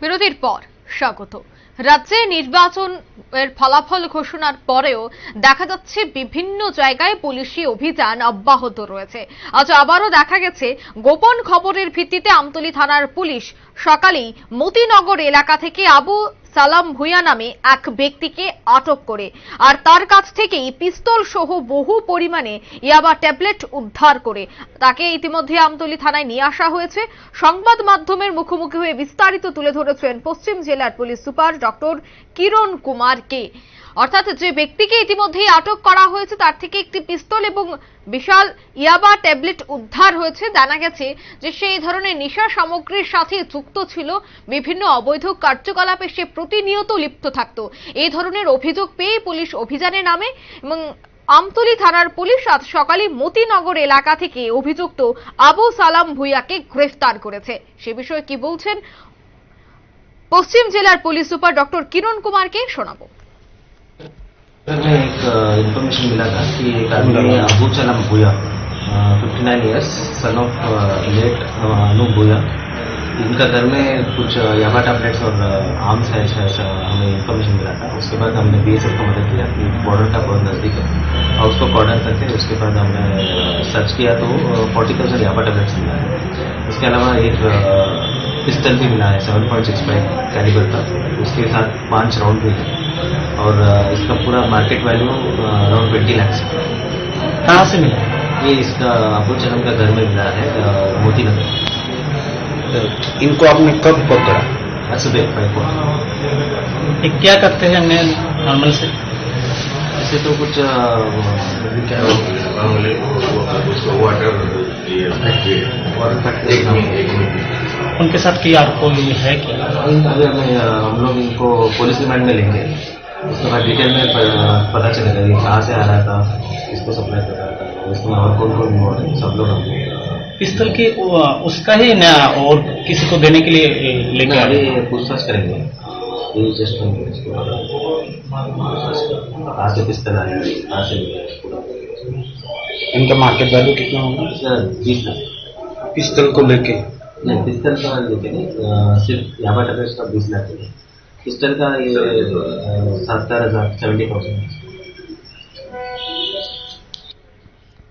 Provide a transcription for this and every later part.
বিরতির পর স্বাগত। রাজ্যে নির্বাচন এর ফলাফল ঘোষণার পরেও দেখা যাচ্ছে বিভিন্ন জায়গায় পুলিশি অভিযান অব্যাহত রয়েছে। আজ আবারও দেখা গেছে, গোপন খবরের ভিত্তিতে আমতলী থানার পুলিশ সকালেই মতিনগর এলাকা থেকে আবু সালাম ভুঁইয়া নামে এক ব্যক্তিকে আটক করে। আর তার কাছ থেকেই পিস্তল সহ বহু পরিমাণে ইয়াবা ট্যাবলেট উদ্ধার করে। তাকে ইতিমধ্যে আমতলী থানায় নিয়ে আসা হয়েছে। সংবাদ মাধ্যমের মুখোমুখি হয়ে বিস্তারিত তুলে ধরেছেন পশ্চিম জেলার police super doctor Kiran Kumar কে অর্থাৎ যে ব্যক্তিকে ইতিমধ্যেই আটক করা হয়েছে, তার থেকে একটি পিস্তল এবং বিশাল ইয়াবা ট্যাবলেট উদ্ধার হয়েছে। জানা গেছে যে সেই ধরনের নেশা সামগ্রীর সাথে যুক্ত ছিল। বিভিন্ন অবৈধ কার্যকলাপে সে প্রতিনিয়ত লিপ্ত থাকত। এই ধরনের অভিযোগ পেয়ে পুলিশ অভিযানে নামে এবং আমতলী থানার পুলিশ আজ সকালে মতিনগর এলাকা থেকে অভিযুক্ত আবু সালাম ভুইয়াকে গ্রেফতার করেছে। সে বিষয়ে কি বলছেন? পশ্চিম জেলার পুলিশ সুপার ডক্টর কিরণ কুমারকে শোনাবো। एक इन्फॉर्मेशन मिला था कि एक आदमी Abu Chalam Bhuiya fifty nine years son of late Anu Bhuiya इनका घर में कुछ याबा टैबलेट्स और आर्म्स है, ऐसा ऐसा हमें इन्फॉर्मेशन मिला था। उसके बाद हमने बी एस एफ़ को मदद किया कि बॉर्डर का बहुत नज़दीक है। और उसको कॉर्डर करके उसके बाद हमने सर्च किया तो फोर्टी थाउज़ेंड याबा टैबलेट्स मिला है। इसके अलावा एक पिस्टल भी मिला है seven point six five calibre का। उसके साथ पाँच राउंड भी है। और इसका पूरा market value around twenty lakhs कहाँ से मिला? ये इसका अबू चलम का घर में मिला है मोती नगर इनको आपने कब पकड़ा सुबह फाइव को क्या करते हैं मैं नॉर्मल से? ऐसे तो कुछ वाटर उनके साथ क्या कोई है हमें हम लोग इनको पुलिस रिमांड में लेंगे। उसके बाद डिटेल में पता चलेगा ये कहाँ से आ रहा था किसको सप्लाई कर रहा था इसमें और कौन कौन involved है सब लोग हम पिस्तल के वो- उसका ही ना और किसी को देने के लिए लेके आ अभी पूछताछ करेंगे। ये जस्ट कहाँ से पिस्तल आया कहाँ से है, पूरा। इनका मार्केट वैल्यू कितना होगा? सर बीस लाख। पिस्तल को लेके। नहीं पिस्तल का लेके नहीं सिर्फ़ टैबलेट्स का बीस लाख है पिस्तल का ये सत्तर हजार सेवेंटी थाउजेंड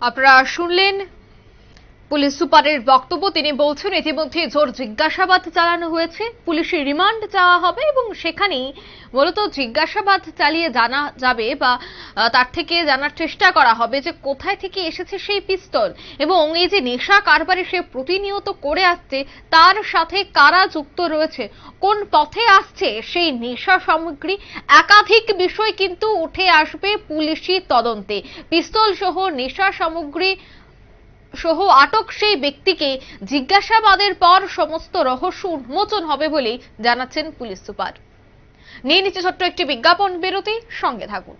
আপনারা শুনলেন পুলিশ সুপারের বক্তব্য তিনি বলছেন, ইতিমধ্যে জোর জিজ্ঞাসাবাদ চালানো হয়েছে। পুলিশের রিমান্ড চাওয়া হবে এবং সেখানেই মূলত জিজ্ঞাসাবাদ চালিয়ে জানা যাবে বা তার থেকে জানার চেষ্টা করা হবে যে কোথায় থেকে এসেছে সেই পিস্তল এবং এই যে নেশা কারবারে সে প্রতিনিয়ত করে আসছে, তার সাথে কারা যুক্ত রয়েছে, কোন পথে আসছে, সেই নেশা সামগ্রী একাধিক বিষয় কিন্তু উঠে আসবে পুলিশি তদন্তে। পিস্তল সহ নেশা সামগ্রী সহ আটক সেই ব্যক্তিকে জিজ্ঞাসাবাদের পর সমস্ত রহস্য উন্মোচন হবে বলেই জানাচ্ছেন পুলিশ সুপার। নিয়ে নিচ্ছে ছোট্ট একটি বিজ্ঞাপন, বিরতি, সঙ্গে থাকুন।